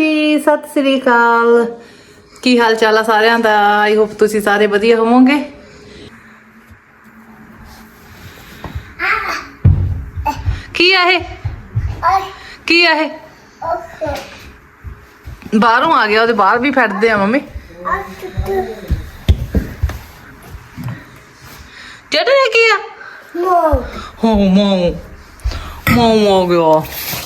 ਜੀ ਸਤਿ ਸ੍ਰੀ ਅਕਾਲ। ਕੀ ਹਾਲ ਚਾਲ ਆ ਸਾਰਿਆਂ ਦਾ? ਆਈ ਹੋਪ ਤੁਸੀਂ ਸਾਰੇ ਵਧੀਆ ਹੋਵੋਗੇ। ਕੀ ਆ ਇਹ? ਕੀ ਆ ਇਹ? ਬਾਹਰੋਂ ਆ ਗਿਆ ਉਹਦੇ ਬਾਹਰ ਵੀ ਫੈਟਦੇ ਆ ਮੰਮੀ। ਜਿਹੜੇ ਕੀ ਆ? ਹੋ ਮੋ ਮੋ ਮੋ ਗਿਆ।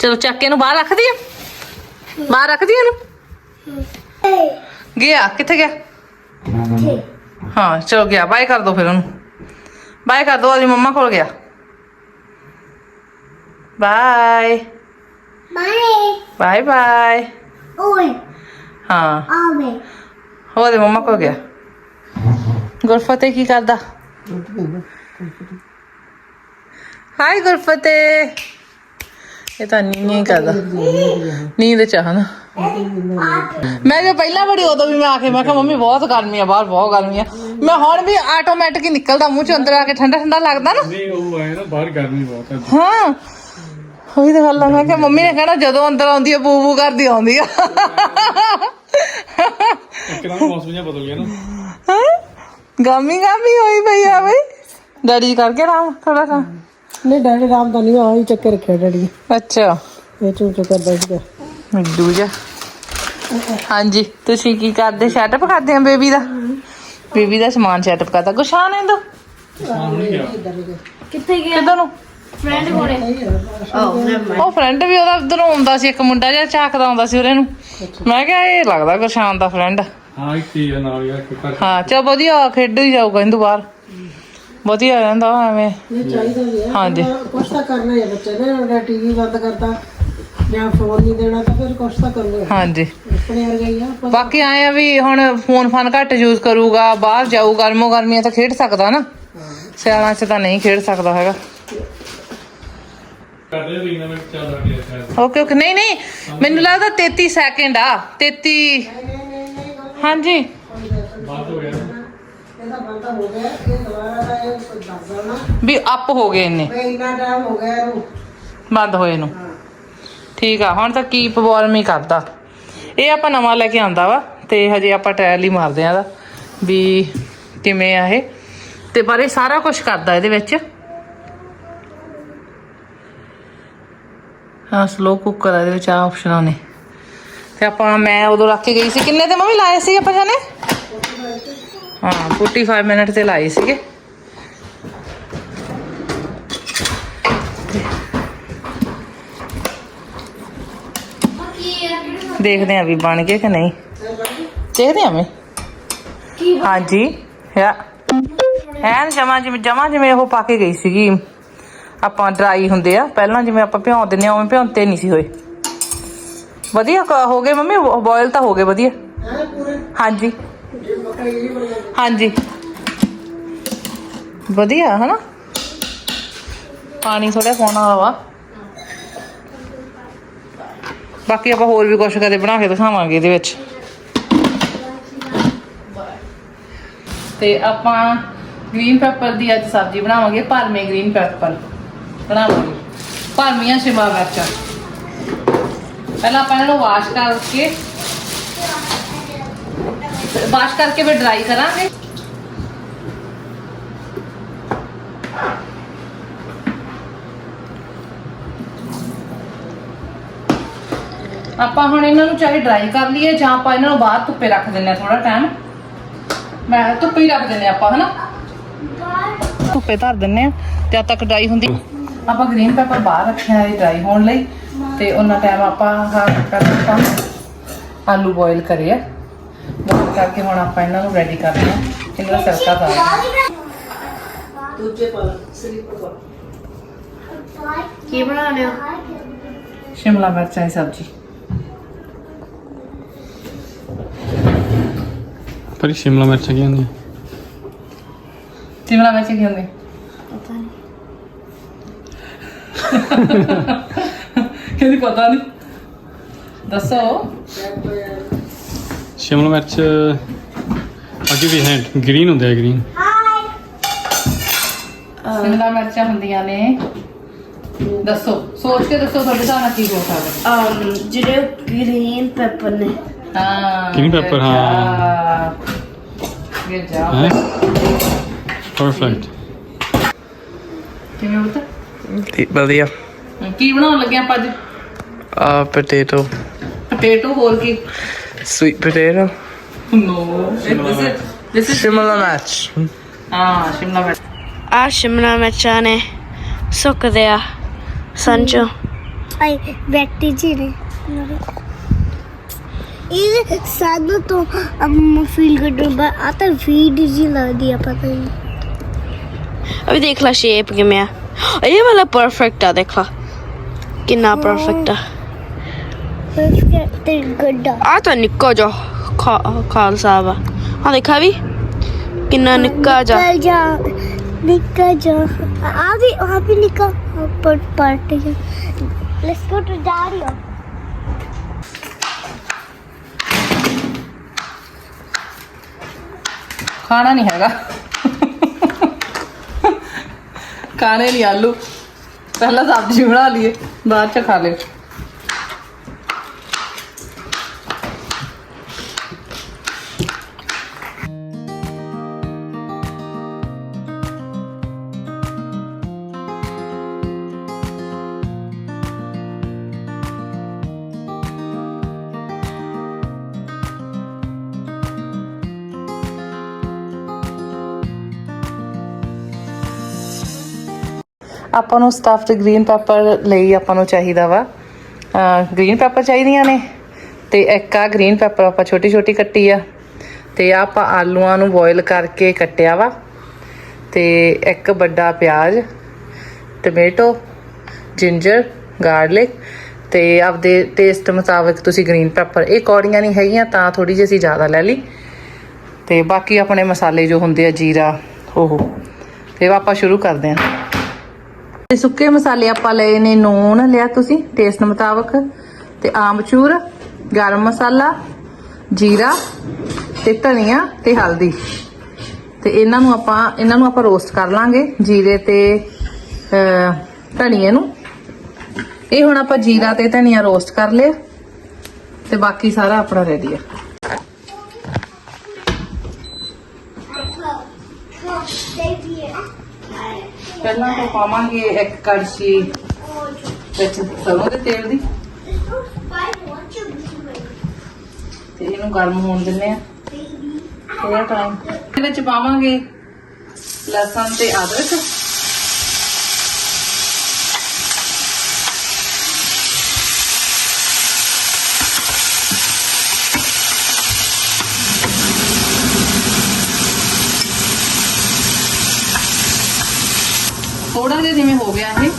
ਚਲੋ ਚੱਕ ਕੇ ਇਹਨੂੰ ਬਾਹਰ ਰੱਖ ਦਈਏ ਬਾਹਰ ਰੱਖ ਦਈਏ ਇਹਨੂੰ ਗਿਆ ਕਿੱਥੇ ਗਿਆ ਹਾਂ ਚਲੋ ਗਿਆ ਬਾਏ ਕਰ ਦੋ ਫਿਰ ਉਹਨੂੰ ਬਾਏ ਕਰ ਦੋ ਉਹਦੀ ਮੰਮਾ ਕੋਲ ਗਿਆ ਬਾਏ ਬਾਏ ਬਾਏ ਹਾਂ ਉਹਦੇ ਮੰਮਾ ਕੋਲ ਗਿਆ ਗੁਰਫਤਿਹ ਕੀ ਕਰਦਾ ਹਾਈ ਗੁਰਫਤਿਹ ਇਹ ਤਾਂ ਨੀਂਦ ਕਰਦਾ। ਨੀਂਦ ਚ ਆ ਨਾ ਮੈਂ ਜੇ ਪਹਿਲਾਂ ਬੜੀ ਉਦੋਂ ਵੀ ਮੈਂ ਆ ਕੇ ਮੈਂ ਕਿਹਾ ਮੰਮੀ ਬਹੁਤ ਗਰਮੀ ਆ ਬਾਹਰ ਬਹੁਤ ਗਰਮੀ ਆ। ਮੈਂ ਹੁਣ ਵੀ ਆਟੋਮੈਟਿਕ ਹੀ ਨਿਕਲਦਾ ਮੂੰਹ ਚ ਅੰਦਰ ਆ ਕੇ ਠੰਡਾ ਠੰਡਾ ਲੱਗਦਾ ਨਾ। ਨਹੀਂ ਉਹ ਹੈ ਨਾ ਬਾਹਰ ਗਰਮੀ ਬਹੁਤ ਹੈ ਹਾਂ। ਉਹੀ ਤਾਂ ਗੱਲ ਆ ਮੈਂ ਕਿਹਾ ਮੰਮੀ ਨੇ ਕਹਿਣਾ ਜਦੋਂ ਅੰਦਰ ਆਉਂਦੀ ਆ ਬੂ ਬੂ ਕਰਦੀ ਆਉਂਦੀ ਆ। ਇੱਕਦਮ ਮੌਸਮ ਜਿਹਾ ਬਦਲ ਗਿਆ ਨਾ। ਹੈਂ? ਗਾਮੀ ਗਾਮੀ ਹੋਈ ਪਈ ਆ ਬਈ। ਡੈਡੀ ਕਰਕੇ ਰਾਮ ਥੋੜਾ ਸਾ ਨਹੀਂ ਡੈਡੀ ਰਾਮ ਤਾਂ ਨਹੀਂ ਆ ਹੀ ਚੱਕੇ ਰੱਖਿਆ ਡੈਡੀ। ਅੱਛਾ। ਇਹ ਚੂੰ ਚੂੰ ਕਰਦਾ ਸੀਗਾ ਮਿੱਡੂ ਜਾ। ਹਾਂਜੀ ਤੁਸੀਂ ਕੀ ਕਰਦੇ? ਸੈਟਅਪ ਕਰਦੇ ਆ ਬੇਬੀ ਦਾ? ਬੇਬੀ ਦਾ ਸਮਾਨ ਸੈਟਅਪ ਕਰਦਾ ਗੁਸ਼ਾਨ ਹੈ ਦੋ ਸਾਹਮਣੇ ਗਿਆ? ਕਿੱਧਰ ਨੂੰ? ਉਹ ਫਰੈਂਡ ਵੀ ਉਹਦਾ ਉਧਰੋਂ ਆਉਂਦਾ ਸੀ ਇੱਕ ਮੁੰਡਾ ਜਿਹਾ ਝਾਕਦਾ ਆਉਂਦਾ ਸੀ ਉਹਦੇ ਨੂੰ। ਮੈਂ ਕਿਹਾ ਇਹ ਲੱਗਦਾ ਗੁਸ਼ਾਨ ਦਾ ਫਰੈਂਡ। ਹਾਂ ਇੱਕ ਹੈ ਨਾਲ ਯਾਰ ਹਾਂ ਚਲ ਵਧੀਆ ਖੇਡ ਹੀ ਜਾਊਗਾ ਇਹਨੂੰ ਬਾਹਰ। ਵਧੀਆ ਰਹਿੰਦਾ ਐਵੇਂ। ਨਹੀਂ ਚਾਹੀਦਾ ਹੈ ਹਾਂਜੀ। ਕੁਛ ਤਾਂ ਕਰਨਾ ਹੀ ਹੈ ਬੱਚੇ ਨੇ ਉਹਦਾ ਟੀਵੀ ਬੰਦ ਕਰਤਾ ਜਾਂ ਫੋਨ ਨਹੀਂ ਦੇਣਾ ਤਾਂ ਫਿਰ ਕੁਛ ਤਾਂ ਕਰਨਾ ਹੀ ਹੈ। ਹਾਂਜੀ। ਆਪਣੇ ਵਰਗਾ ਹੀ ਆ ਆਪਾਂ ਬਾਕੀ ਆਏ ਆ ਵੀ ਹੁਣ ਫੋਨ ਫਨ ਘੱਟ ਯੂਜ਼ ਕਰੂਗਾ ਬਾਹਰ ਜਾਊ ਗਰਮੋ ਗਰਮੀਆਂ ਤਾਂ ਖੇਡ ਸਕਦਾ ਨਾ। ਸਿਆਲਾਂ 'ਚ ਤਾਂ ਨਹੀਂ ਖੇਡ ਸਕਦਾ ਹੈਗਾ। ਓਕੇ ਓਕੇ ਨਹੀਂ ਨਹੀਂ। ਮੈਨੂੰ ਲੱਗਦਾ 33 ਸੈਕਿੰਡ ਆ 33 ਹਾਂਜੀ। ਬਾਤ ਹੋ ਗਿਆ ਨਾ ਇਹਦਾ ਬੰਦਾ ਹੋ ਗਿਆ ਇਹ ਦੁਬਾਰਾ ਦਾ ਇਹ ਕੁਝ ਦੱਸ ਦੇਣਾ। ਵੀ ਅਪ ਹੋ ਗਏ ਇੰਨੇ। ਵੀ ਇੰਨਾ ਟਾਈਮ ਹੋ ਗਿਆ ਇਹਨੂੰ। ਬੰਦ ਹੋਏ ਨੂੰ। ਠੀਕ ਆ ਹੁਣ ਤਾਂ ਕੀਪ ਵਾਰਮ ਹੀ ਕਰਦਾ ਇਹ ਆਪਾਂ ਨਵਾਂ ਲੈ ਕੇ ਆਂਦਾ ਵਾ ਤੇ ਹਜੇ ਆਪਾਂ ਟ੍ਰਾਇਲ ਹੀ ਮਾਰਦੇ ਆ ਦਾ ਵੀ ਕਿਵੇਂ ਆ ਇਹ। ਤੇ ਪਰ ਇਹ ਸਾਰਾ ਕੁਝ ਕਰਦਾ ਇਹਦੇ ਵਿੱਚ। ਹਾਂ ਸਲੋ ਕੁੱਕਰ ਇਹਦੇ ਵਿੱਚ ਆ ਆਪਸ਼ਨਾਂ ਨੇ ਤੇ ਆਪਾਂ ਮੈਂ ਉਦੋਂ ਰੱਖ ਕੇ ਗਈ ਸੀ। ਕਿੰਨੇ ਤੇ ਮੰਮੀ ਲਾਏ ਸੀ ਆਪਾਂ ਜਾਨੇ ਹਾਂ 45 ਮਿੰਟ ਤੇ ਲਾਏ ਸੀਗੇ। ਦੇਖਦੇ ਆ ਵੀ ਬਣ ਗਏ ਕਿ ਨਹੀਂ। ਦੇਖਦੇ ਆ ਮੈਂ ਹਾਂਜੀ ਯਾ ਐਨ ਜਮਾ ਜਿਵੇਂ ਜਮਾ ਜਿਵੇਂ ਉਹ ਪਾ ਕੇ ਗਈ ਸੀਗੀ। ਆਪਾਂ ਡਰਾਈ ਹੁੰਦੇ ਆ ਪਹਿਲਾਂ ਜਿਵੇਂ ਆਪਾਂ ਭਿਉਂ ਦਿੰਦੇ ਆ ਉਵੇਂ ਭਿਉਂਤੇ ਨਹੀਂ ਸੀ ਹੋਏ। ਵਧੀਆ ਹੋ ਗਏ ਮੰਮੀ ਬੋਇਲ ਤਾਂ ਹੋ ਗਏ ਵਧੀਆ। ਹੈ ਪੂਰੇ। ਹਾਂਜੀ ਬੱਕਰੀ ਜਿਹੜੀ ਬਣੀ ਹੈ। ਹਾਂਜੀ। ਵਧੀਆ, ਹਨਾ? ਪਾਣੀ ਥੋੜਾ ਪਾਉਣਾ ਵਾ। ਬਾਕੀ ਆਪਾਂ ਹੋਰ ਵੀ ਕੁਝ ਕਦੇ ਬਣਾ ਕੇ ਦਿਖਾਵਾਂਗੇ ਇਹਦੇ ਵਿੱਚ। ਤੇ ਆਪਾਂ ਗ੍ਰੀਨ ਪੈਪਰ ਦੀ ਅੱਜ ਸਬਜ਼ੀ ਬਣਾਵਾਂਗੇ, ਭਰਮੇ ਗ੍ਰੀਨ ਪੈਪਰ ਬਣਾਵਾਂਗੇ। ਭਰਮੀਆਂ ਸ਼ਿਮਲਾ ਮਿਰਚਾਂ। ਪਹਿਲਾਂ ਆਪਾਂ ਇਹਨਾਂ ਨੂੰ ਵਾਸ਼ ਕਰਕੇ ਵਾਸ਼ ਕਰਕੇ ਫਿਰ ਡਰਾਈ ਕਰਾਂਗੇ। ਆਪਾਂ ਹੁਣ ਇਹਨਾਂ ਨੂੰ ਚਾਹੇ ਡਰਾਈ ਕਰ ਲਈਏ ਜਾਂ ਆਪਾਂ ਇਹਨਾਂ ਨੂੰ ਬਾਹਰ ਧੁੱਪੇ ਰੱਖ ਦਿੰਨੇ ਆ ਥੋੜਾ ਟਾਈਮ ਮੈਂ ਧੁੱਪੇ ਹੀ ਰੱਖ ਦਿੰਨੇ ਆਪਾਂ, ਹਨਾ? ਧੁੱਪੇ ਧਰ ਦਿੰਨੇ ਆ ਜਦ ਤੱਕ ਡਰਾਈ ਹੁੰਦੀ। ਆਪਾਂ ਗ੍ਰੀਨ ਪੈਪਰ ਬਾਹਰ ਰੱਖਿਆ ਹੈ ਡਰਾਈ ਹੋਣ ਲਈ, ਤੇ ਉਹਨਾਂ ਟਾਈਮ ਆਪਾਂ ਆਹ ਪਹਿਲਾਂ ਆਪਾਂ ਆਲੂ ਬੋਇਲ ਕਰੇ ਆ ਬੋਇਲ ਕਰਕੇ ਹੁਣ ਆਪਾਂ ਇਹਨਾਂ ਨੂੰ ਰੈਡੀ ਕਰਦੇ ਆ ਇਹਨਾਂ ਦਾ ਤੜਕਾ ਲਾ ਦੂਜੇ ਪਾ ਸਲੀਪਰ ਪਾ ਕੀ ਬਣਾ ਲਿਓ ਸ਼ਿਮਲਾ ਮਿਰਚਾਂ ਦੀ ਸਬਜ਼ੀ। ਪਰ ਸ਼ਿਮਲਾ ਮਿਰਚ ਕੀ ਹੁੰਦੀ? ਸ਼ਿਮਲਾ ਮਿਰਚ ਕੀ ਹੁੰਦੀ? ਪਤਾ ਨਹੀਂ ਕਹਿੰਦੀ ਪਤਾ ਨਹੀਂ ਦੱਸੋ। ਸ਼ਿਮਲਾ ਮਿਰਚ ਅੱਗੇ ਵੀ ਹੈ ਗ੍ਰੀਨ ਹੁੰਦੇ ਆ ਗ੍ਰੀਨ ਸ਼ਿਮਲਾ ਮਿਰਚਾਂ ਹੁੰਦੀਆਂ ਨੇ। ਦੱਸੋ ਸੋਚ ਕੇ ਦੱਸੋ ਤੁਹਾਡੇ ਹਿਸਾਬ ਨਾਲ ਕੀ ਹੋ ਸਕਦਾ। um, ਜਿਹੜੇ ਗ੍ਰੀਨ ਪੈਪਰ ਨੇ। ਹਾਂ Green pepper, ਹਾਂ। ਇਹ ਜਾ। ਹੈ? ਪਰਫੈਕਟ ਕਿਵੇਂ ਬਤਾ ਵਧੀਆ। ਕੀ ਬਣਾਉਣ ਲੱਗੇ ਆਪਾਂ ਅੱਜ? ਆ ਪੋਟੇਟੋ ਪੋਟੇਟੋ ਹੋਰ ਕੀ? Potato no this is this is Shimla mirch ਹਾਂ ਸ਼ਿਮਲਾ ਮਿਰਚ ਆ ਸ਼ਿਮਲਾ ਮਿਰਚਾਂ ਨੇ ਸੁੱਕਦੇ ਆ ਸੰਚੋ ਆਈ ਬੈਠੀ ਜੀ ਨੇ ਇਹ ਸਾਨੂੰ ਤੋਂ ਅਮ ਫੀਲ ਗੁੱਡ ਬਾ ਆ ਤਾਂ ਫੀਡ ਜੀ ਲੱਗਦੀ ਆ ਪਤਾ ਨਹੀਂ ਅਭੀ ਦੇਖ ਲਾ ਸ਼ੇਪ ਕਿਵੇਂ ਆ ਇਹ ਵਾਲਾ ਪਰਫੈਕਟ ਆ ਦੇਖ ਲਾ ਕਿੰਨਾ ਪਰਫੈਕਟ ਆ ਤੇ ਗੁੱਡ ਆ ਤਾਂ ਨਿੱਕਾ ਜਾ ਖਾਲਸਾ ਆ ਆ ਦੇਖਾ ਵੀ ਕਿੰਨਾ ਨਿੱਕਾ ਜਾ ਨਿਕਲ ਜਾ ਆ ਵੀ ਆ ਵੀ ਨਿਕਲ ਪਰ ਪਾਰਟ ਜਾ ਲੈਟਸ ਗੋ ਟੂ ਡਾਰੀਓ ਖਾਣਾ ਨਹੀਂ ਹੈਗਾ। ਖਾਣੇ ਲਈ ਆਲੂ। ਪਹਿਲਾਂ ਸਬਜ਼ੀ ਬਣਾ ਲਈਏ ਬਾਅਦ ਚ ਖਾ ਲਿਓ ਆਪਾਂ ਨੂੰ ਸਟਫਡ ਗ੍ਰੀਨ ਪੈਪਰ ਲਈ ਆਪਾਂ ਨੂੰ ਚਾਹੀਦਾ ਵਾ। ਗ੍ਰੀਨ ਪੈਪਰ ਚਾਹੀਦੀਆਂ ਨੇ ਤੇ ਇੱਕ ਆ ਗ੍ਰੀਨ ਪੈਪਰ ਆਪਾਂ ਛੋਟੀ ਛੋਟੀ ਕੱਟੀ ਆ। ਤੇ ਆਪਾਂ ਆਲੂਆਂ ਨੂੰ ਬੋਇਲ ਕਰਕੇ ਕੱਟਿਆ ਵਾ। ਤੇ ਇੱਕ ਵੱਡਾ ਪਿਆਜ਼, ਟੋਮੇਟੋ ਜਿੰਜਰ ਗਾਰਲਿਕ ਤੇ ਆਪਦੇ ਟੇਸਟ ਮੁਤਾਬਕ ਤੁਸੀਂ ਗ੍ਰੀਨ ਪੈਪਰ ਇਹ ਕੌੜੀਆਂ ਨਹੀਂ ਹੈਗੀਆਂ, ਤਾਂ ਥੋੜੀ ਜਿਹੀ ਅਸੀਂ ਜ਼ਿਆਦਾ ਲੈ ਲਈ। ਤੇ ਬਾਕੀ ਆਪਣੇ ਮਸਾਲੇ ਜੋ ਹੁੰਦੇ ਆ ਜੀਰਾ, ਉਹ। ਤੇ ਆਪਾਂ ਸ਼ੁਰੂ ਕਰਦੇ ਹਾਂ। ਤੇ ਸੁੱਕੇ ਮਸਾਲੇ ਆਪਾਂ ਲਏ ਨੇ ਨੂਨ ਲਿਆ ਤੁਸੀਂ ਟੇਸਟ ਮੁਤਾਬਕ, ਤੇ ਆਮਚੂਰ ਗਰਮ ਮਸਾਲਾ, ਜੀਰਾ ਤੇ ਧਨੀਆ ਤੇ ਹਲਦੀ। ਤੇ ਇਹਨਾਂ ਨੂੰ ਆਪਾਂ, ਇਹਨਾਂ ਨੂੰ ਆਪਾਂ ਰੋਸਟ ਕਰ ਲਾਂਗੇ ਜੀਰੇ ਤੇ ਧਨੀਏ ਨੂੰ। ਇਹ ਹੁਣ ਆਪਾਂ ਜੀਰਾ ਤੇ ਧਨੀਆ ਰੋਸਟ ਕਰ ਲਿਆ, ਤੇ ਬਾਕੀ ਸਾਰਾ ਆਪਣਾ ਰੈਡੀ ਆ। ਪਹਿਲਾਂ ਆਪਾਂ ਪਾਵਾਂਗੇ ਇੱਕ ਕੜਛੀ ਵਿੱਚ ਸਰੋਂ ਦੇ ਤੇਲ ਦੀ। ਤੇ ਇਹਨੂੰ ਗਰਮ ਹੋਣ ਦਿੰਨੇ ਆ ਥੋੜਾ ਟਾਈਮ ਇਹਦੇ ਵਿੱਚ ਪਾਵਾਂਗੇ ਲਸਣ ਤੇ ਅਦਰਕ। ਥੋੜਾ ਜਿਹਾ ਜਿਵੇਂ ਹੋ ਗਿਆ ਇਹ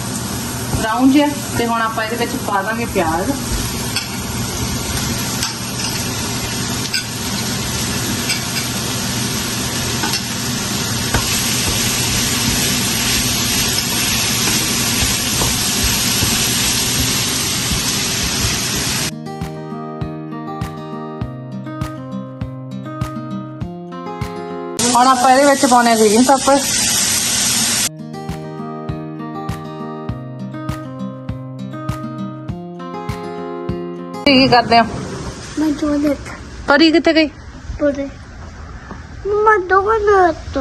ਬਰਾਊਨ ਜਿਹਾ, ਤੇ ਹੁਣ ਆਪਾਂ ਇਹਦੇ ਵਿੱਚ ਪਾ ਦਾਂਗੇ ਪਿਆਜ਼। ਹੁਣ ਆਪਾਂ ਇਹਦੇ ਵਿੱਚ ਪਾਉਣੇ ਗ੍ਰੀਨ ਪੈਪਰ। ਕੀ ਕਰਦੇ ਆ ਮੈਂ ਦੋ ਦਿੱਤ ਪਰੀ ਕਿੱਥੇ ਗਈ? ਪੂਰੇ। ਮੈਂ ਦਿੱਤ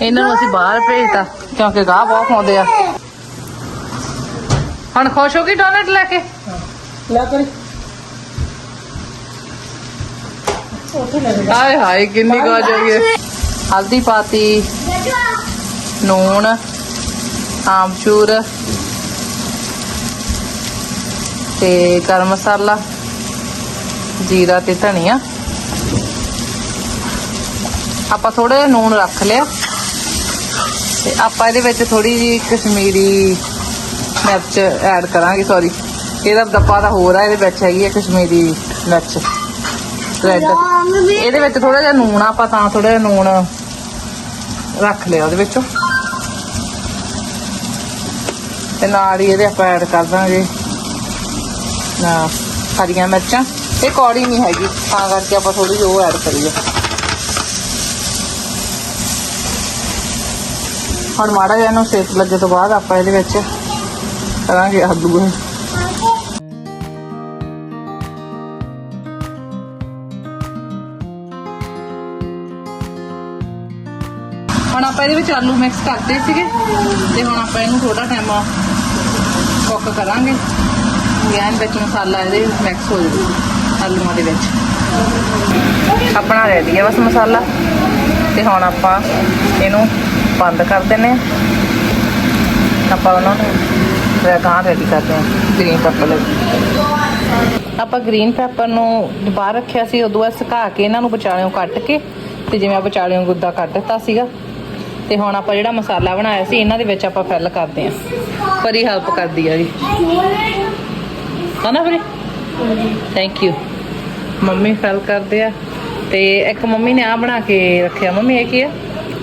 ਇਹਨਾਂ ਨੂੰ ਅਸੀਂ ਬਾਹਰ ਭੇਜਤਾ ਕਿਉਂਕਿ ਗਾਹ ਬਹੁਤ ਆਉਂਦੇ ਆ। ਹੁਣ ਖੁਸ਼ ਹੋ ਗਈ ਡੋਨਟ ਲੈ ਕੇ? ਲੈ ਕਰੀ ਹਾਏ ਹਾਏ ਕਿੰਨੀ ਗਾਜ ਹੋ। ਗਈ ਹੈ। ਹਲਦੀ ਪਾਤੀ ਨੂਣ ਆਮਚੂਰ ਤੇ ਗਰਮ ਮਸਾਲਾ ਜੀਰਾ ਤੇ ਧਨੀਆ। ਆਪਾਂ ਥੋੜਾ ਜਿਹਾ ਨੂਣ ਰੱਖ ਲਿਆ। ਤੇ ਆਪਾਂ ਇਹਦੇ ਵਿੱਚ ਥੋੜੀ ਜੀ ਕਸ਼ਮੀਰੀ ਮਿਰਚ ਐਡ ਕਰਾਂਗੇ ਸੌਰੀ ਇਹਦਾ ਡੱਬਾ ਤਾਂ ਹੋਰ ਆ ਇਹਦੇ ਵਿੱਚ ਹੈਗੀ ਹੈ ਕਸ਼ਮੀਰੀ ਮਿਰਚ। ਰੈੱਡ ਇਹਦੇ ਵਿੱਚ ਥੋੜਾ ਜਿਹਾ ਨੂਣ ਆ, ਆਪਾਂ ਤਾਂ ਥੋੜਾ ਜਿਹਾ ਨੂਣ ਰੱਖ ਲਿਆ ਉਹਦੇ ਵਿੱਚੋਂ। ਤੇ ਨਾਲ ਹੀ ਇਹਦੇ ਆਪਾਂ ਐਡ ਕਰ ਦਾਂਗੇ। ਹਰੀਆਂ ਮਿਰਚਾਂ। ਇਹ ਕੌੜੀ ਨਹੀਂ ਹੈਗੀ, ਤਾਂ ਕਰਕੇ ਆਪਾਂ ਥੋੜੀ ਜਿਹੀ ਉਹ ਐਡ ਕਰੀਏ। ਹੁਣ ਮਾੜਾ ਜਿਹਾ ਇਹਨੂੰ ਸੇਕ ਲੱਗੇ ਤੋਂ ਬਾਅਦ ਆਪਾਂ ਇਹਦੇ ਵਿੱਚ ਕਰਾਂਗੇ ਆਲੂ। ਹੁਣ ਆਪਾਂ ਇਹਦੇ ਵਿੱਚ ਆਲੂ ਮਿਕਸ ਕਰਦੇ ਸੀਗੇ, ਤੇ ਹੁਣ ਆਪਾਂ ਇਹਨੂੰ ਥੋੜਾ ਟਾਈਮ ਕੁੱਕ ਕਰਾਂਗੇ। ਗੈਨ ਵਿੱਚ ਮਸਾਲਾ ਇਹਦੇ ਮਿਕਸ ਹੋ ਜਾਊਗਾ ਆਲੂਆਂ ਦੇ ਵਿੱਚ। ਆਪਣਾ ਰੈਡੀ ਹੈ ਬਸ ਮਸਾਲਾ। ਤੇ ਹੁਣ ਆਪਾਂ ਇਹਨੂੰ ਬੰਦ ਕਰ ਦਿੰਨੇ ਆ। ਆਪਾਂ ਉਹਨਾਂ ਨੂੰ ਗਾਂ ਰੈਡੀ ਕਰਦੇ ਹਾਂ ਗ੍ਰੀਨ ਪੈਪਰ ਲਈ। ਆਪਾਂ ਗ੍ਰੀਨ ਪੈਪਰ ਨੂੰ ਬਾਹਰ ਰੱਖਿਆ ਸੀ, ਉਦੋਂ ਬਾਅਦ ਸੁਕਾ ਕੇ ਇਹਨਾਂ ਨੂੰ ਵਿਚਾਲਿਓਂ ਕੱਟ ਕੇ, ਤੇ ਜਿਵੇਂ ਆ ਵਿਚਾਲਿਓਂ ਗੁੱਦਾ ਕੱਟ ਦਿੱਤਾ ਸੀਗਾ, ਤੇ ਹੁਣ ਆਪਾਂ ਜਿਹੜਾ ਮਸਾਲਾ ਬਣਾਇਆ ਸੀ, ਇਹਨਾਂ ਦੇ ਵਿੱਚ ਆਪਾਂ ਫਿਲ ਕਰਦੇ ਹਾਂ ਪਰੀ ਹੈਲਪ ਕਰਦੀ ਆ ਜੀ। ਹਨਾ ਪਰੀ ਥੈਂਕ ਯੂ ਮੰਮੀ ਫਿਲ ਕਰਦੇ ਆ ਤੇ ਇੱਕ ਮੰਮੀ ਨੇ ਆ ਬਣਾ ਕੇ ਰੱਖਿਆ। ਮੰਮੀ ਇਹ ਕੀ ਆ?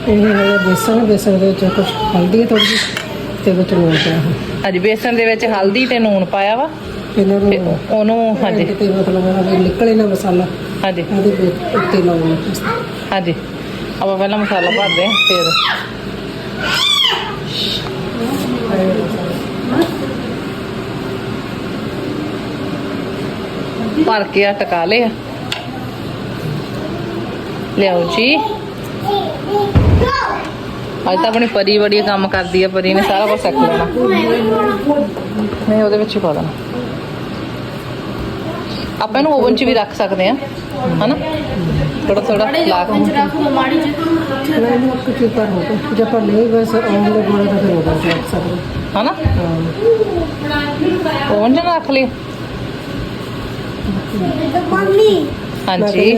ਇਹ ਹੈਗਾ ਬੇਸਣ ਬੇਸਣ ਦੇ ਵਿੱਚ ਕੁਝ ਹਲਦੀ ਥੋੜੀ ਜਿਹੀ ਤੇ ਵਿੱਚ ਲੂਣ ਪਿਆ ਹੈ ਹਾਂਜੀ ਬੇਸਨ ਦੇ ਵਿੱਚ ਹਲਦੀ ਤੇ ਨੂਣ ਪਾਇਆ ਵਾ? ਇਹਨਾਂ ਤੇ ਨੂੰ ਉਹਨੂੰ ਹਾਂਜੀ। ਤੇ ਮਤਲਬ ਉਹ ਨਿਕਲੇ ਨਾ ਮਸਾਲਾ। ਹਾਂਜੀ। ਉਹਦੇ ਵਿੱਚ ਉੱਤੇ ਲਾਉਣਾ ਹਾਂਜੀ। ਆਪਾਂ ਪਹਿਲਾਂ ਮਸਾਲਾ ਭਰਦੇ ਹਾਂ ਫਿਰ। ਭਰ ਕੇ ਆ ਟਕਾ ਲਿਆ ਲਿਆਓ ਜੀ। ਅੱਜ ਤਾਂ ਆਪਣੀ ਪਰੀ ਬੜੀ ਕੰਮ ਕਰਦੀ ਆ ਪਰੀ ਨੇ ਸਾਰਾ ਕੁਝ ਸਿੱਖ ਲੈਣਾ। ਨਹੀਂ ਉਹਦੇ ਵਿੱਚ ਹੀ ਪਾ ਦੇਣਾ। ਆਪਾਂ ਇਹਨੂੰ ਓਵਨ 'ਚ ਵੀ ਰੱਖ ਸਕਦੇ ਆ ਹਨਾ? ਥੋੜਾ ਥੋੜਾ ਲਾ ਕੇ। ਮੈਂ ਜੇ ਨਹੀਂ ਤਾਂ ਫਿਰ ਹਨਾ? ਓਵਨ 'ਚ ਨਾ ਰੱਖ ਲਈ ਹਾਂਜੀ?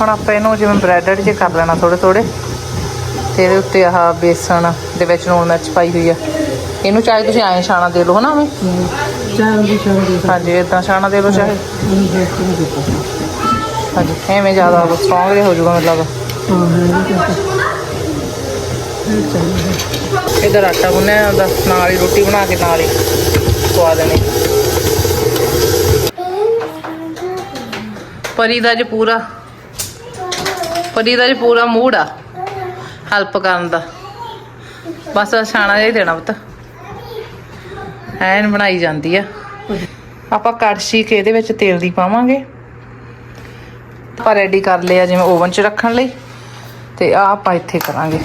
ਹੁਣ ਆਪਾਂ ਇਹਨੂੰ ਜਿਵੇਂ ਬ੍ਰੈਡਡ ਜੇ ਕਰ ਲੈਣਾ ਥੋੜੇ ਥੋੜੇ ਤੇ ਇਹਦੇ ਉੱਤੇ ਆਹ ਬੇਸਣ ਦੇ ਵਿੱਚ ਲੂਣ ਮਿਰਚ ਪਾਈ ਹੋਈ ਆ। ਇਹਨੂੰ ਚਾਹੇ ਤੁਸੀਂ ਐਂ ਛਾਣਾ ਦੇ ਲਓ ਹਨਾ ਮੈਂ ਚਾਹ ਦੀ ਚਾਹ ਦੀ ਹਾਂਜੀ ਇਦਾਂ ਛਾਣਾ ਦੇ ਲਓ ਚਾਹੇ। ਹਾਂਜੀ ਐਵੇਂ ਜ਼ਿਆਦਾ ਸਟਰੋਂਗ ਜਿਹਾ ਹੋ ਜਾਊਗਾ ਮਤਲਬ ਇਧਰ ਆਟਾ ਗੁੰਨਿਆ ਜਾਂਦਾ ਨਾਲ ਹੀ ਰੋਟੀ ਬਣਾ ਕੇ ਨਾਲ ਹੀ ਖਵਾ ਦੇਣੀ। ਪਰੀ ਦਾ ਜੇ ਪੂਰਾ ਪਰੀ ਦਾ ਜੇ ਪੂਰਾ ਮੂਡ ਆ ਹੈਲਪ ਕਰਨ ਦਾ। ਬਸ ਛਾਣਾ ਜਿਹਾ ਹੀ ਦੇਣਾ ਪੁੱਤ। ਐਨ ਬਣਾਈ ਜਾਂਦੀ ਆ। ਆਪਾਂ ਕੜਛੀ ਕੇ ਇਹਦੇ ਵਿੱਚ ਤੇਲ ਦੀ ਪਾਵਾਂਗੇ। ਆਪਾਂ ਰੈਡੀ ਕਰ ਲਿਆ ਜਿਵੇਂ ਓਵਨ 'ਚ ਰੱਖਣ ਲਈ। ਤੇ ਆ ਆਪਾਂ ਇੱਥੇ ਕਰਾਂਗੇ।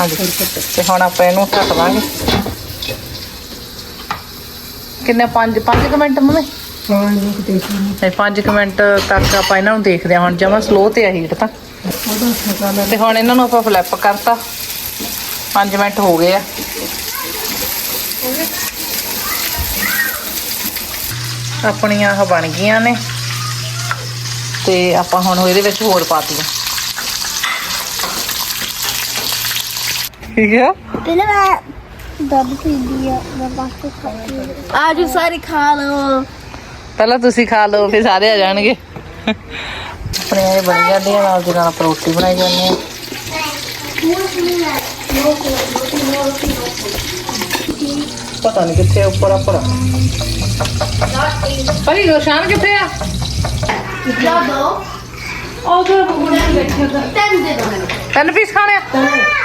ਹਾਂਜੀ। ਤੇ ਹੁਣ ਆਪਾਂ ਇਹਨੂੰ ਢੱਕ ਦਾਂਗੇ ਕਿੰਨੇ? 5 5 ਮਿੰਟ ਮੰਮੀ? ਹਾਂ ਇਹਨੂੰ ਕਿਤੇ ਤੇ 5 ਮਿੰਟ ਤੱਕ ਆਪਾਂ ਇਹਨਾਂ ਨੂੰ ਦੇਖਦੇ ਹਾਂ। ਹੁਣ ਜਮਾ ਸਲੋ ਤੇ ਆ ਹੀਟ ਤਾਂ। ਉਹਦਾ ਸਕਾਲਾ ਤੇ ਹੁਣ ਇਹਨਾਂ ਨੂੰ ਆਪਾਂ ਫਲਿੱਪ ਕਰਤਾ। 5 ਮਿੰਟ ਹੋ ਗਏ ਆ। ਆਪਣੀਆਂ ਆਹ ਬਣ ਗਈਆਂ ਨੇ। ਤੇ ਆਪਾਂ ਹੁਣ ਇਹਦੇ ਵਿੱਚ ਹੋਰ ਪਾਤੀਆਂ ਪਹਿਲਾਂ ਤੁਸੀਂ ਖਾ ਲਓ ਫਿਰ ਸਾਰੇ ਆ ਜਾਣਗੇ। ਆਪਣੇ ਇਹ ਬਣ ਜਾਂਦੇ ਆ ਨਾਲ ਦੀ ਨਾਲ ਰੋਟੀ ਬਣਾਈ ਜਾਂਦੇ ਆ। ਪਤਾ ਨਹੀਂ ਕਿੱਥੇ ਉੱਪਰ ਆ ਪਰ ਭਾਈ ਰੋਸ਼ਨ ਕਿੱਥੇ ਆ? ਲਾ ਦੋ। ਉਹ ਜੋ ਬੁੜਾ ਬੈਠਾ ਤੈਨੂੰ ਦੇ ਦੋ ਮੈਨੂੰ। ਤਿੰਨ ਪੀਸ ਖਾਣੇ ਆ?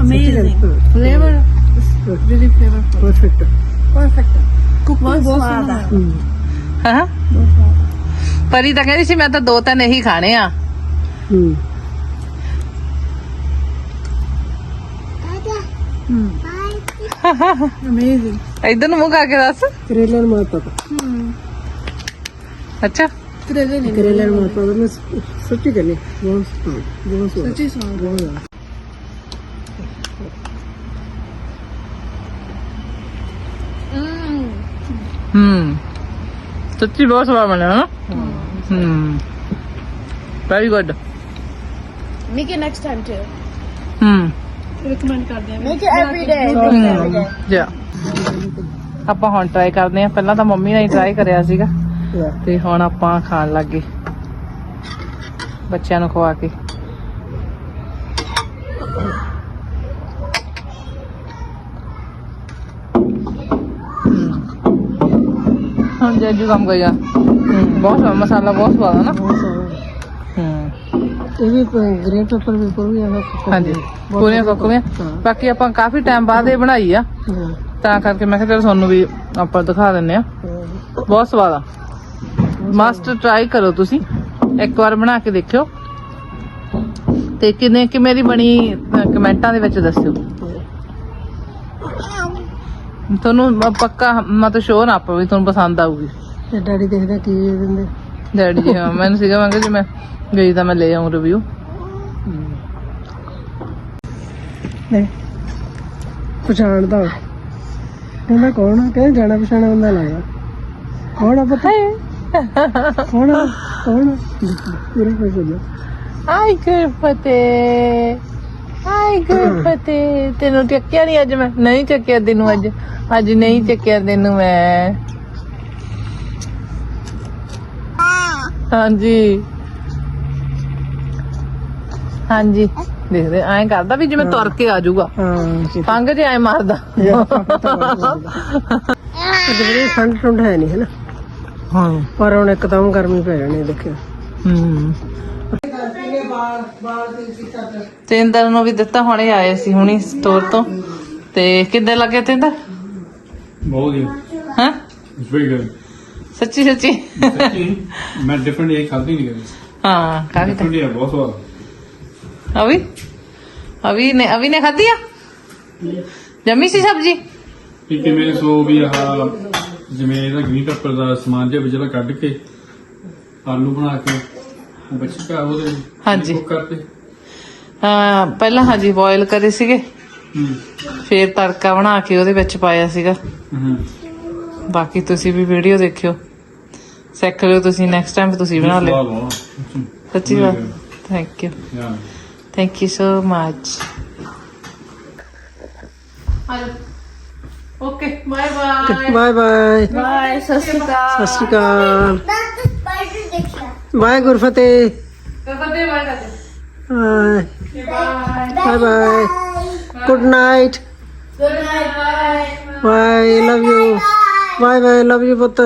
ਬਹੁਤ ਜ਼ਿਆਦਾ ਟੇਸਟੀ ਅੱਛਾ Amazing. Flavour really flavorful perfect बहुत स्वाद है ਹਾਂ ਪਰੀ ਤਾਂ ਕਹਿੰਦੀ ਸੀ ਮੈਂ ਤਾਂ ਦੋ ਤਿੰਨ ਇਹੀ ਖਾਣੇ ਆ ਹੂੰ ਇਧਰ ਨੂੰ ਮੂੰਹ ਕਰਕੇ ਦੱਸ ਕਰੇਲੇ ਨੂੰ ਮਾਰ ਪਤਾ ਅੱਛਾ ਕਰੇਲੇ ਨੂੰ ਮਾਰ ਪਤਾ ਮੈਂ ਸੱਚੀ ਕਹਿੰਦੀ ਬਹੁਤ ਸਵਾਦ, ਬਹੁਤ ਸਵਾਦ। ਸੱਚੀ ਸਵਾਦ ਹੂੰ ਸੱਚੀ ਬਹੁਤ ਸਵਾਦ ਬਣਿਆ ਨਾ ਹੂੰ very good Make it next time too. ਹੂੰ Make it every day. ਜਾ ਆਪਾਂ ਹੁਣ ਟਰਾਈ ਕਰਦੇ ਆ ਪਹਿਲਾਂ ਤਾਂ ਮੰਮੀ ਨੇ ਹੀ ਟਰਾਈ ਕਰਿਆ ਸੀਗਾ. ਤੇ ਹੁਣ ਆਪਾਂ ਖਾਣ ਲੱਗੇ ਬੱਚਿਆਂ ਨੂੰ ਖਵਾ ਕੇ। ਜੱਜੂ ਕੰਮ ਕਰ ਜਾ। ਬਹੁਤ ਸਵਾਦ ਮਸਾਲਾ ਬਹੁਤ ਸਵਾਦ ਹੈ ਨਾ। ਹੂੰ। ਇਹ ਵੀ ਗ੍ਰੀਨ ਪੇਪਰ ਵੀ ਪੂਰੀ ਆ ਹਾਂਜੀ ਪੂਰੀਆਂ ਕੋਕੀਆਂ ਬਾਕੀ ਆਪਾਂ ਕਾਫੀ ਟਾਈਮ ਬਾਅਦ ਇਹ ਬਣਾਈ ਆ। ਤਾਂ ਕਰਕੇ ਮੈਂ ਕਿਹਾ ਚਲੋ ਤੁਹਾਨੂੰ ਵੀ ਆਪਾਂ ਦਿਖਾ ਦਿੰਨੇ ਆ। ਬਹੁਤ ਸਵਾਦ ਆ। ਮਸਟ ਟਰਾਈ ਕਰੋ ਤੁਸੀਂ। ਇੱਕ ਵਾਰ ਬਣਾ ਕੇ ਦੇਖਿਓ। ਤੇ ਕਿਨੇ ਕਿ ਮੇਰੀ ਬਣੀ ਕਮੈਂਟਾਂ ਦੇ ਵਿੱਚ ਦੱਸਿਓ। ਤੁਹਾਨੂੰ ਮ- ਪੱਕਾ ਮਤਲਬ ਸ਼ੋਰ ਨਾ ਪਵੇ ਤੁਹਾਨੂੰ ਪਸੰਦ ਆਊਗੀ। ਤੇ ਡੈਡੀ ਦੇਖਦਾ ਕੀ ਦੇ ਦਿੰਦੇ? ਡੈਡੀ ਜੀ ਹਾਂ ਮੈਨੂੰ ਸੀਗਾ ਮੈਂ ਕਿਹਾ ਜੇ ਮੈਂ ਗਈ ਤਾਂ ਮੈਂ ਲੈ ਆਉਂ ਰਿਵਿਊ ਨਹੀਂ ਪਛਾਣਦਾ ਕਹਿੰਦਾ ਕੌਣ ਆ? ਕਹਿੰਦਾ ਜਾਣਾ ਪਛਾਣਾ ਬੰਦਾ ਲੱਗਦਾ ਕੌਣ ਆ ਪਤਾ? ਕੌਣ ਆ? ਕੌਣ ਆ? ਪੂਰਾ ਕੋਈ ਸੋਚਦਾ ਹਾਈ ਗੁਰਫਤੇ ਹਾਈ ਗੁਰਫਤੇ ਤੈਨੂੰ ਚੱਕਿਆ ਨਹੀਂ ਅੱਜ ਮੈਂ? ਨਹੀਂ ਚੱਕਿਆ ਤੈਨੂੰ ਅੱਜ। ਅੱਜ ਨਹੀਂ ਚੱਕਿਆ ਤੈਨੂੰ ਮੈਂ। ਹਾਂਜੀ। ਹਾਂਜੀ। ਦੇਖਦੇ ਐਂ ਕਰਦਾ ਵੀ ਜਿਵੇਂ ਤੁਰ ਕੇ ਆ ਜਾਊਗਾ। ਹਾਂ ਪੰਗ ਜੇ। ਐਂ ਮਾਰਦਾ। ਜਿਹੜੇ ਠੰਡ ਠੰਡ ਹੈ ਨਹੀਂ ਹੈ ਨਾ ਹਾਂ। ਪਰ ਹੁਣ ਇੱਕਦਮ ਗਰਮੀ ਪੈ ਜਾਣੀ ਦੇਖਿਓ। ਹੂੰ। ਤਿੰਦਰ ਨੂੰ ਵੀ ਦਿੱਤਾ ਹੁਣੇ ਆਏ ਸੀ ਹੁਣੀ ਸਟੋਰ ਤੋਂ। ਤੇ ਕਿੱਦਾਂ ਲੱਗੇ ਤਿੰਦਰ ਬਹੁਤ ਹੀ। ਹਾਂ? ਇਟਸ ਵੈਰੀ ਗੁੱਡ ਸੱਚੀ ਸੱਚੀ। ਸੱਚੀ? ਮੈਂ ਡਿਫਰੈਂਟ ਇਹ ਖਾਧੀ ਨਹੀਂ ਕਦੇ। ਹਾਂ ਕਾਫੀ ਤਾਂ। ਡਿਫਰੈਂਟ ਇਹ ਬਹੁਤ ਸਵਾਦ। ਅਵੀ ਅਵੀ ਨੇ ਅਵੀ ਨੇ ਖਾਧੀ ਆ? ਜੰਮੀ ਸੀ ਸਬਜੀ? ਇਹ ਕਿਵੇਂ ਸੋ ਵੀ ਆਹ ਜਿਵੇਂ ਇਹਦਾ ਗ੍ਰੀਨ ਪੇਪਰ ਦਾ ਸਮਾਨ ਜਿਹਾ ਵਿਚਲਾ ਕੱਢ ਕੇ ਆਲੂ ਬਣਾ ਕੇ ਉਹ ਬੱਚੇ ਕਾ ਉਹਦੇ ਹਾਂਜੀ। cook ਕਰਤੇ ਹਾਂ ਪਹਿਲਾਂ ਹਾਂਜੀ ਬੋਇਲ ਕਰੇ ਸੀਗੇ। ਹੂੰ। ਫੇਰ ਤੜਕਾ ਬਣਾ ਕੇ ਉਹਦੇ ਵਿੱਚ ਪਾਇਆ ਸੀਗਾ। ਹੂੰ। ਬਾਕੀ ਤੁਸੀਂ ਵੀ ਵੀਡੀਓ ਦੇਖਿਓ। ਸਿੱਖ ਲਿਓ ਤੁਸੀਂ ਨੈਕਸਟ ਟਾਈਮ ਤੁਸੀਂ ਬਣਾ ਲਿਓ। ਸੱਚੀ ਬਾਤ. Thank you Yeah. Thank you so much okay bye bye bye bye Bye. ਸਤਿ ਸ਼੍ਰੀ ਅਕਾਲ। ਸਤਿ ਸ਼੍ਰੀ ਅਕਾਲ। Diction. ਬਾਏ ਗੁਰਫਤਿਹ ਕਦੇ bye bye bye good night Good night. Bye. Bye love you bye bye love you ਪੁੱਤ।